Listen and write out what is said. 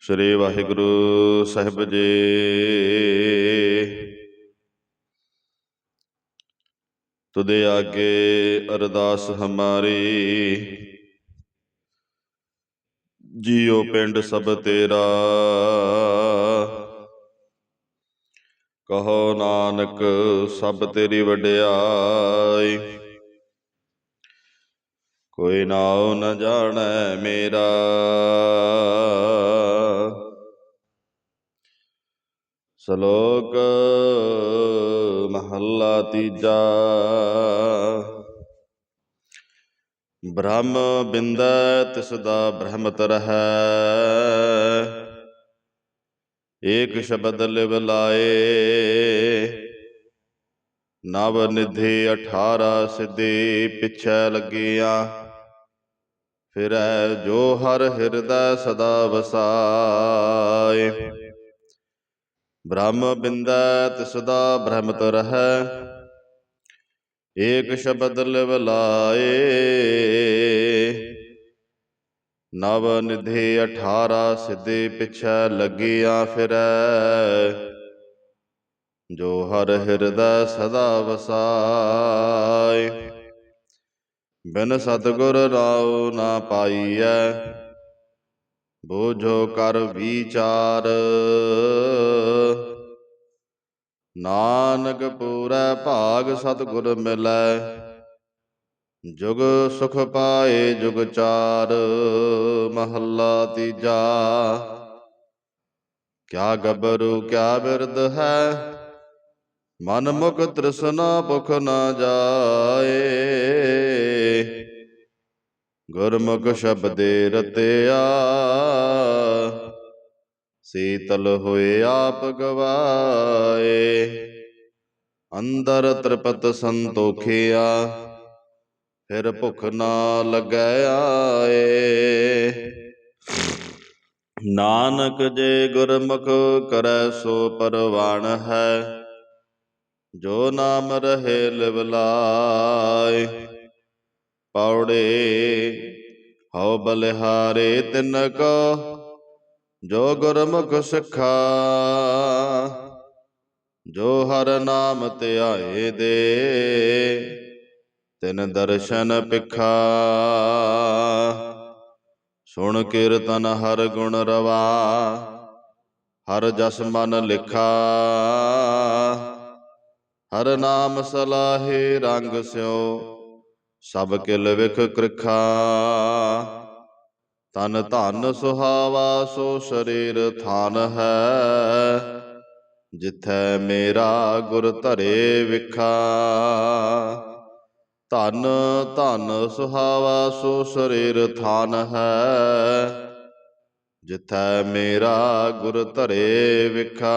ਸ੍ਰੀ ਵਾਹਿਗੁਰੂ ਸਾਹਿਬ ਜੀ। ਤੁਦੇ ਆਗੇ ਅਰਦਾਸ ਹਮਾਰੀ। ਜੀਉ ਪਿੰਡ ਸਭ ਤੇਰਾ। ਕਹੋ ਨਾਨਕ ਸਭ ਤੇਰੀ ਵਡਿਆਈ। ਕੋਈ ਨਾਉ ਨ ਜਾਣੈ ਮੇਰਾ। ਸ਼ਲੋਕ ਮਹੱਲਾ ਤੀਜਾ। ਬ੍ਰਹਮ ਬਿੰਦੈ ਤਿਸ ਦਾ ਬ੍ਰਹਮਤ ਰਹੈ। ਏਕ ਸ਼ਬਦ ਲਿਵ ਲਾਏ। ਨਵ ਨਿਧੀ 18 ਸਿੱਧੀ ਪਿਛੈ ਲੱਗੀਆਂ। ਫਿਰੈ ਜੋ ਹਰ ਹਿਰਦੈ ਸਦਾ ਵਸਾਏ। ਬ੍ਰਹਮ ਬਿੰਦੈ ਤਿਸ ਦਾ ਬ੍ਰਹਮਤ ਰਹੈ। ਏਕ ਸ਼ਬਦ ਲਿਵ ਲਾਏ। ਨਵ ਨਿਧੀ 18 ਸਿੱਧੀ ਪਿਛੈ ਲੱਗੀਆਂ ਫਿਰੈ। ਜੋ ਹਰ ਹਿਰਦੈ ਸਦਾ ਵਸਾਏ। ਬਿਨ ਸਤਗੁਰ ਰਾਉ ਨਾ ਪਾਈਐ, ਬੋਝੋ ਕਰ ਵਿਚਾਰ। ਨਾਨਕ ਪੂਰੈ ਭਾਗ ਸਤਗੁਰ ਮਿਲੈ, ਜੁਗ ਸੁਖ ਪਾਏ ਜੁਗ ਚਾਰ। ਮਹੱਲਾ ਤੀਜਾ, ਕਿਆ ਗੱਭਰੂ ਕਿਆ ਬਿਰਧ ਹੈ ਮਨ ਮੁਖ ਤ੍ਰਿਸ਼ਨਾ ਭੁਖ ਨਾ ਜਾਏ। ਗੁਰਮੁਖ ਸ਼ਬਦੇ ਰਤਿਆ, ਸੀਤਲ ਹੋਏ ਆਪ ਗਵਾਏ। ਅੰਦਰ ਤ੍ਰਿਪਤ ਸੰਤੋਖਿਆ, ਫਿਰ ਭੁਖ ਨਾ ਲੱਗੈ ਆਏ। ਨਾਨਕ ਜੇ ਗੁਰਮੁਖ ਕਰੈ ਸੋ ਪਰਵਾਨ ਹੈ ਜੋ ਨਾਮ ਰਹੇ ਲਿਵ ਲਾਇ ਪੌੜੇ ਹਉ ਬਲਿਹਾਰੇ ਤਿਨ ਕੋ, ਜੋ ਗੁਰਮੁਖ ਸਿਖਾ, ਜੋ ਹਰ ਨਾਮ ਧਿਆਏ ਦੇ, ਤਿਨ ਦਰਸ਼ਨ ਪਿਖਾ। ਸੁਣ ਕੀਰਤਨ ਹਰ ਗੁਣ ਰਵਾ, ਹਰ ਜਸ ਮਨ ਲਿਖਾ। ਹਰ ਨਾਮ ਸਲਾਹੇ ਰੰਗ ਸਿਓ, ਸਭ ਕਿਲ ਵਿਖ ਕ੍ਰਿਖਾ। ਤਨ ਧਨ ਸੁਹਾਵਾ ਸੋ ਸਰੀਰ ਥਾਨ ਹੈ, ਜਿਥੈ ਮੇਰਾ ਗੁਰ ਧਰੇ ਵਿਖਾ। ਧਨ ਧਨ ਸੁਹਾਵਾ ਸੋ ਸਰੀਰ ਥਾਨ ਹੈ, ਜਿਥੈ ਮੇਰਾ ਗੁਰ ਧਰੇ ਵਿਖਾ।